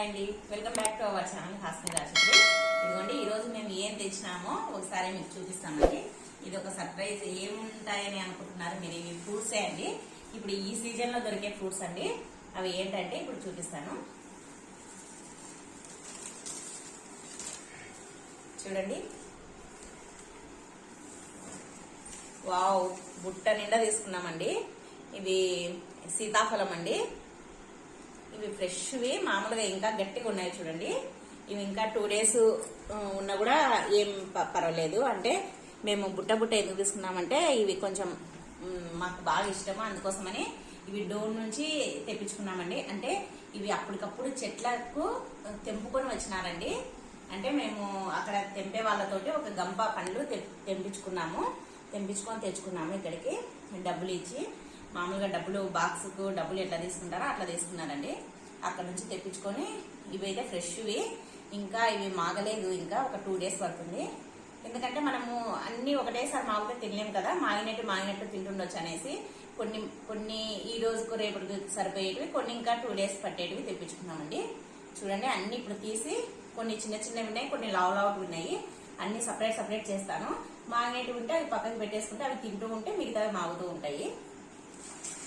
Hi అండి. Welcome back to our channel Hasni Rajshri ఇదిగోండి ఈరోజు మేము ఏం తెచ్చినామో ఒకసారి మీకు చూపిస్తామండి. ఇది ఒక సర్ప్రైజ్ ఏముంటాయని అనుకుంటున్నారు మీరు? ఇవి ఫ్రూట్సే అండి. ఇప్పుడు ఈ సీజన్లో దొరికే ఫ్రూట్స్ అండి. అవి ఏంటంటే ఇప్పుడు చూపిస్తాను. చూడండి. వావ్ బుట్ట నిండా తీసుకున్నామండి. ఇవి సీతాఫలం అండి. ఇవి ఫ్రెష్వి మామూలుగా ఇంకా గట్టిగా ఉన్నాయి చూడండి. ఇవి ఇంకా టూ డేస్ ఉన్నా కూడా ఏం పర్వాలేదు. అంటే మేము బుట్ట బుట్ట ఎందుకు తీసుకున్నామంటే ఇవి కొంచెం మాకు బాగా ఇష్టము. అందుకోసమని ఇవి డోర్ నుంచి తెప్పించుకున్నామండి. అంటే ఇవి అప్పటికప్పుడు చెట్లకు తెంపుకొని వచ్చినారండి. అంటే మేము అక్కడ తెంపే వాళ్ళతోటి ఒక గంప పండ్లు తె- తెంపించుకున్నాము. తెంపించుకొని తెచ్చుకున్నాము ఇక్కడికి. డబ్బులు ఇచ్చి మామూలుగా డబ్బులు బాక్స్కు డబ్బులు ఎట్లా తీసుకుంటారో అట్లా తీసుకున్నారండి అక్కడ నుంచి తెప్పించుకొని ఇవైతే ఫ్రెష్వి. ఇంకా ఇవి మాగలేదు ఇంకా ఒక టూ డేస్ పడుతుంది ఎందుకంటే మనము అన్ని ఒకటేసారి మామూలుగా తినలేము కదా మాగినట్టు మాగినట్టు తింటుండొచ్చు అనేసి కొన్ని కొన్ని ఈ రోజుకు రేపటికి సరిపోయేటివి కొన్ని ఇంకా టూ డేస్ పట్టేటివి తెప్పించుకున్నామండి. చూడండి అన్ని ఇప్పుడు తీసి కొన్ని చిన్న చిన్నవి ఉన్నాయి కొన్ని లావు లావువి ఉన్నాయి. అన్ని సపరేట్ సపరేట్ చేస్తాను. మాగినట్టు ఉంటే అవి పక్కకి పెట్టేసుకుంటే అవి తింటూ ఉంటే మిగతావి మాగుతూ ఉంటాయి.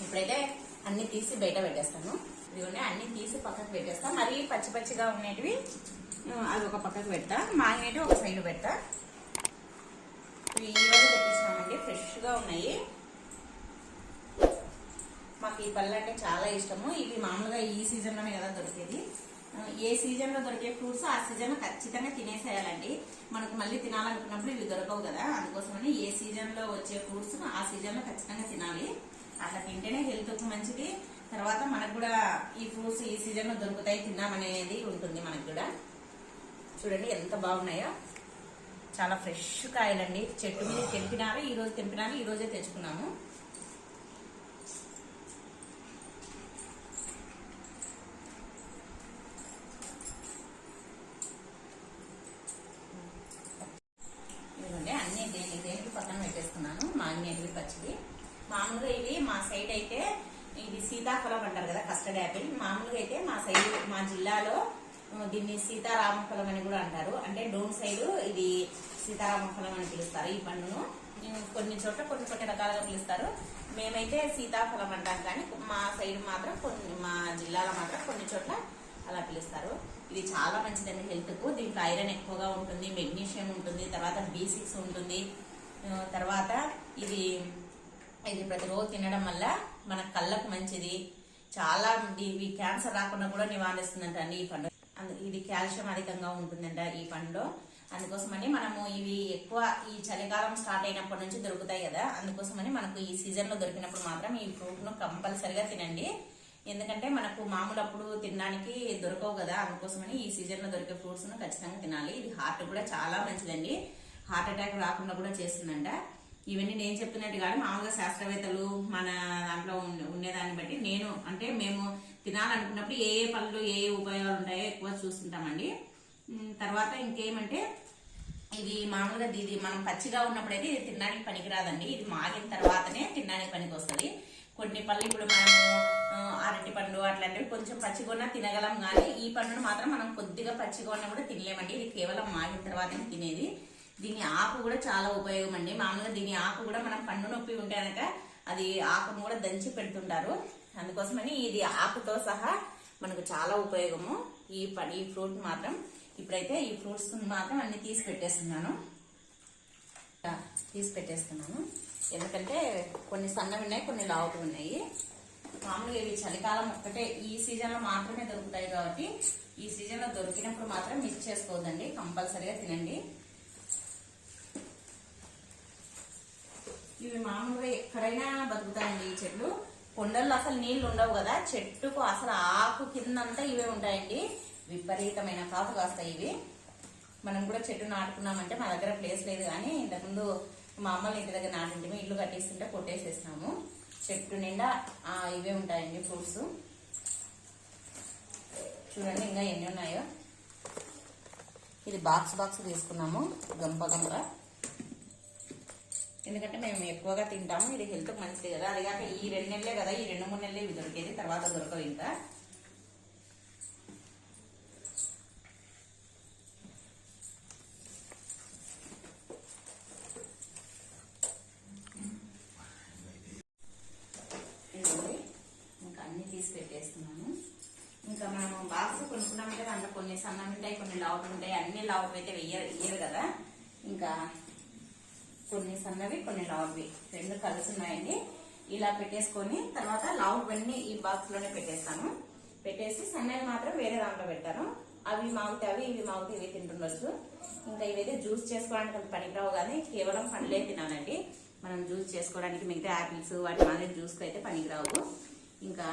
ఇప్పుడైతే అన్ని తీసి బయట పెట్టేస్తాను. ఇదిగోండి అన్ని తీసి పక్కకు పెట్టేస్తా. మరీ పచ్చి పచ్చిగా ఉండేటివి అది అవి ఒక పక్కకు పెడతా. మాగినవి ఒక సైడ్ పెడతా. ఇవి ఈ ఫ్రెష్గా ఉన్నాయి. మాకు ఈ పళ్ళు అంటే చాలా ఇష్టము. ఇవి మామూలుగా ఈ సీజన్లోనే కదా దొరికేది. ఏ సీజన్లో దొరికే ఫ్రూట్స్ ఆ సీజన్లో ఖచ్చితంగా తినేసేయాలండి. మనకు మళ్ళీ తినాలనుకున్నప్పుడు ఇవి దొరకవు కదా. అందుకోసమని ఏ సీజన్లో వచ్చే ఫ్రూట్స్ ఆ సీజన్లో ఖచ్చితంగా తినాలి. అట్లా తింటేనే హెల్త్కు మంచిది. తర్వాత మనకు కూడా ఈ ఫ్రూట్స్ ఈ సీజన్లో దొరుకుతాయి తిన్నామనేది ఉంటుంది మనకు కూడా. చూడండి ఎంత బాగున్నాయో. చాలా ఫ్రెష్ కాయలండి. చెట్టు మీద తెంపినారు ఈ రోజు తెంపినారు ఈ రోజే తెచ్చుకున్నాము ఇదిగోండి అన్ని దేని దేనికి పక్కన పెట్టేసుకున్నాను మాగినవి పచ్చివి మామూలుగా ఇవి మా సైడ్ అయితే ఇది సీతాఫలం అంటారు కదా కస్టర్డ్ యాపిల్ మామూలుగా అయితే మా సైడ్ మా జిల్లాలో దీన్ని సీతారామ ఫలం అని కూడా అంటారు. అంటే డోన్ సైడ్ ఇది సీతారామ ఫలం అని పిలుస్తారు ఈ పండును. కొన్ని చోట్ల కొన్ని కొన్ని రకాలుగా పిలుస్తారు. మేమైతే సీతాఫలం అంటాం కానీ మా సైడ్ మాత్రం కొన్ని మా జిల్లాలో మాత్రం కొన్ని చోట్ల అలా పిలుస్తారు. ఇది చాలా మంచిదండి హెల్త్కు. దీంట్లో ఐరన్ ఎక్కువగా ఉంటుంది మెగ్నీషియం ఉంటుంది తర్వాత బీ సిక్స్ ఉంటుంది. తర్వాత ఇది ఇది ప్రతిరోజు తినడం వల్ల మన కళ్ళకు మంచిది. చాలా ఇవి క్యాన్సర్ రాకుండా కూడా నివారిస్తుందంట అండి ఈ పండు. ఇది కాల్షియం అధికంగా ఉంటుందంట ఈ పండులో అందుకోసమని మనము ఇవి ఎక్కువ ఈ చలికాలం స్టార్ట్ అయినప్పటి నుంచి దొరుకుతాయి కదా. అందుకోసమని మనకు ఈ సీజన్లో దొరికినప్పుడు మాత్రం ఈ ఫ్రూట్ను కంపల్సరిగా తినండి. ఎందుకంటే మనకు మామూలు అప్పుడు తినడానికి దొరకవు కదా. అందుకోసమని ఈ సీజన్లో దొరికే ఫ్రూట్స్ను ఖచ్చితంగా తినాలి. ఇది హార్ట్ కూడా చాలా మంచిదండి. హార్ట్ అటాక్ రాకుండా కూడా చేస్తుందంట. ఇవన్నీ నేను చెప్తున్నట్టు కాదు మామూలుగా శాస్త్రవేత్తలు మన దాంట్లో ఉండే- ఉండేదాన్ని బట్టి నేను అంటే మేము తినాలనుకున్నప్పుడు ఏ ఏ పళ్ళు ఏ ఏ ఉపయోగాలు ఉంటాయో ఎక్కువ చూస్తుంటామండి. తర్వాత ఇంకేమంటే ఇది మామూలుగా ఇది మనం పచ్చిగా ఉన్నప్పుడైతే ఇది తినడానికి పనికిరాదండి. ఇది మాగిన తర్వాతనే తినడానికి పనికి వస్తుంది కొన్ని పళ్ళు ఇప్పుడు మనము అరటి పండు అట్లాంటివి కొంచెం పచ్చిగా తినగలం కానీ ఈ పండును మాత్రం మనం కొద్దిగా పచ్చిగా ఉన్నా కూడా తినలేమండి. ఇది కేవలం మాగిన తర్వాతనే తినేది. దీని ఆకు కూడా చాలా ఉపయోగం అండి మామూలుగా దీని ఆకు కూడా మనం పండు నొప్పి ఉంటే కనుక అది ఆకును కూడా దంచి పెడుతుంటారు. అందుకోసమని ఇది ఆకుతో సహా మనకు చాలా ఉపయోగము. ఈ ఈ ఫ్రూట్ మాత్రం ఇప్పుడైతే ఈ ఫ్రూట్స్ మాత్రం అన్ని తీసి పెట్టేస్తున్నాను. తీసి పెట్టేస్తున్నాను. ఎందుకంటే కొన్ని సన్నవి ఉన్నాయి కొన్ని లావులు ఉన్నాయి. మామూలుగా ఇవి చలికాలం ఒక్కటే ఈ సీజన్లో మాత్రమే దొరుకుతాయి కాబట్టి ఈ సీజన్లో దొరికినప్పుడు మాత్రం మిక్స్ చేసుకోవద్దండి. కంపల్సరీగా తినండి. ఇవి మామూలుగా ఎక్కడైనా బతుకుతాయండి ఈ చెట్లు. కొండల్లో అసలు నీళ్ళు ఉండవు కదా. చెట్టుకు అసలు ఆకు కిందంతా ఇవే ఉంటాయండి. విపరీతమైన కాపు కాస్తాయి ఇవి. మనం కూడా చెట్టు నాటుకున్నామంటే మా దగ్గర ప్లేస్ లేదు కానీ ఇంతకుముందు మా అమ్మల ఇంటి దగ్గర నాటింటిమి ఇల్లు కట్టేస్తుంటే కొట్టేసేసినాము. చెట్టు నిండా ఆ, ఇవే ఉంటాయండి ఫ్రూట్స్. చూడండి ఇంకా ఎన్ని ఉన్నాయో. ఇది బాక్స్ బాక్స్ తీసుకున్నాము. గంప గంప. ఎందుకంటే మేము ఎక్కువగా తింటాము ఇది హెల్త్ మంచిది కదా. అదిగాక ఈ రెండు నెలలే కదా ఈ రెండు మూడు నెలలే ఇవి దొరికేది తర్వాత దొరకవు ఇంకా ఇంకా ఇంకా కొనుక్కున్నాం కదా కొన్ని సన్నవి ఉంటాయి కొన్ని లావులు ఉంటాయి అన్ని లావు అయితే వెయ్యరు వెయ్యరు కదా. ఇంకా కొన్ని సన్నవి కొన్ని లావువి. రెండు కలిసి ఉన్నాయండి. ఇలా పెట్టేసుకొని తర్వాత లావువన్నీ ఈ బాక్స్లోనే పెట్టేస్తాను. పెట్టేసి సన్నవి మాత్రం వేరే దాంట్లో పెడతాను. అవి మాగుతాయి అవి ఇవి మాగుతాయి ఇవి తింటుండొచ్చు. ఇంకా ఇవైతే జ్యూస్ చేసుకోవడానికి అంత పనికిరావు కానీ కేవలం పండ్లే తినాలండి. మనం జ్యూస్ చేసుకోవడానికి మిగతా యాపిల్స్ వాటి మాదిరి జ్యూస్కి అయితే పనికిరావు. ఇంకా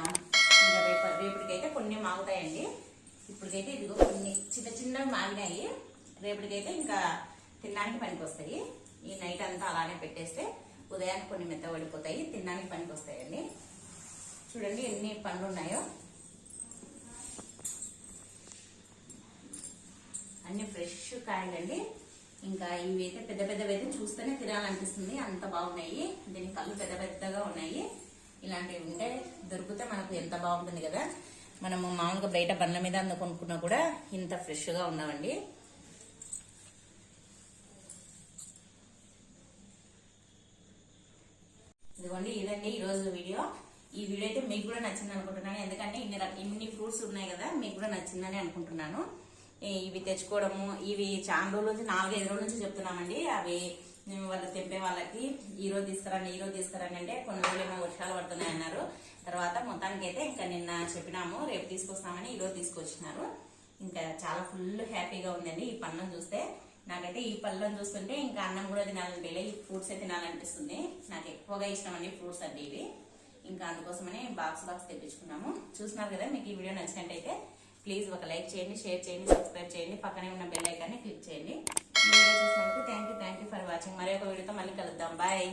ఇంకా రేపు రేపటికైతే కొన్ని మాగుతాయండి ఇప్పటికైతే ఇదిగో కొన్ని చిన్న చిన్నవి మాగినాయి రేపటికైతే ఇంకా తినడానికి పనికి వస్తాయి ఈ నైట్ అంతా అలానే పెట్టేస్తే ఉదయానికి కొన్ని మెత్త పడిపోతాయి తినడానికి పనికి వస్తాయండి చూడండి ఎన్ని పండ్లు ఉన్నాయో అన్ని ఫ్రెష్ కాయలండి. ఇంకా ఇవి అయితే పెద్ద పెద్దవి అయితే చూస్తేనే తినాలనిపిస్తుంది. అంత బాగున్నాయి. దీని కళ్ళు పెద్ద పెద్దగా ఉన్నాయి. ఇలాంటివి ఉంటే దొరికితే మనకు ఎంత బాగుంటుంది కదా. మనము మామూలుగా బయట బండ్ల మీద అందుకొనుకున్నా కూడా ఇంత ఫ్రెష్గా ఉన్నామండి ఉండవండి ఇదిగోండి ఇదండి ఈరోజు వీడియో. ఈ వీడియో అయితే మీకు కూడా నచ్చింది అనుకుంటున్నాను. ఎందుకంటే ఇన్ని ఇన్ని ఫ్రూట్స్ ఉన్నాయి కదా మీకు కూడా నచ్చిందని అనుకుంటున్నాను. ఇవి తెచ్చుకోవడము ఇవి చాలా రోజుల నుంచి నాలుగైదు రోజుల నుంచి చెప్తున్నామండి. అవి వాళ్ళు తెంపే వాళ్ళకి ఈ రోజు తీసుకురండి ఈ రోజు తీసుకురండి అంటే కొన్ని రోజులు ఏమో వర్షాలు పడుతున్నాయి అన్నారు. తర్వాత మొత్తానికి అయితే ఇంకా నిన్న చెప్పినాము రేపు తీసుకొస్తామని ఈ రోజు తీసుకొచ్చినారు. ఇంకా చాలా ఫుల్ హ్యాపీగా ఉందండి ఈ పళ్ళను చూస్తే. నాకైతే ఈ పళ్ళని చూస్తుంటే ఇంకా అన్నం కూడా తినాలనిపించలే ఈ ఫ్రూట్స్ తినాలనిపిస్తుంది. నాకు ఎక్కువగా ఇష్టం అండి ఫ్రూట్స్ అంటే ఇవి. ఇంకా అందుకోసమని బాక్స్ బాక్స్ తెప్పించుకున్నాము. చూస్తున్నారు కదా మీకు ఈ వీడియో నచ్చినట్టయితే ప్లీజ్ ఒక లైక్ చేయండి షేర్ చేయండి సబ్స్క్రైబ్ చేయండి. పక్కనే ఉన్న బెల్ ఐకాన్ని క్లిక్ చేయండి. వీడియో చూసినందుకు thank you thank you for watching మరి ఒక వీడియోతో మళ్ళీ కలుద్దాం. బాయ్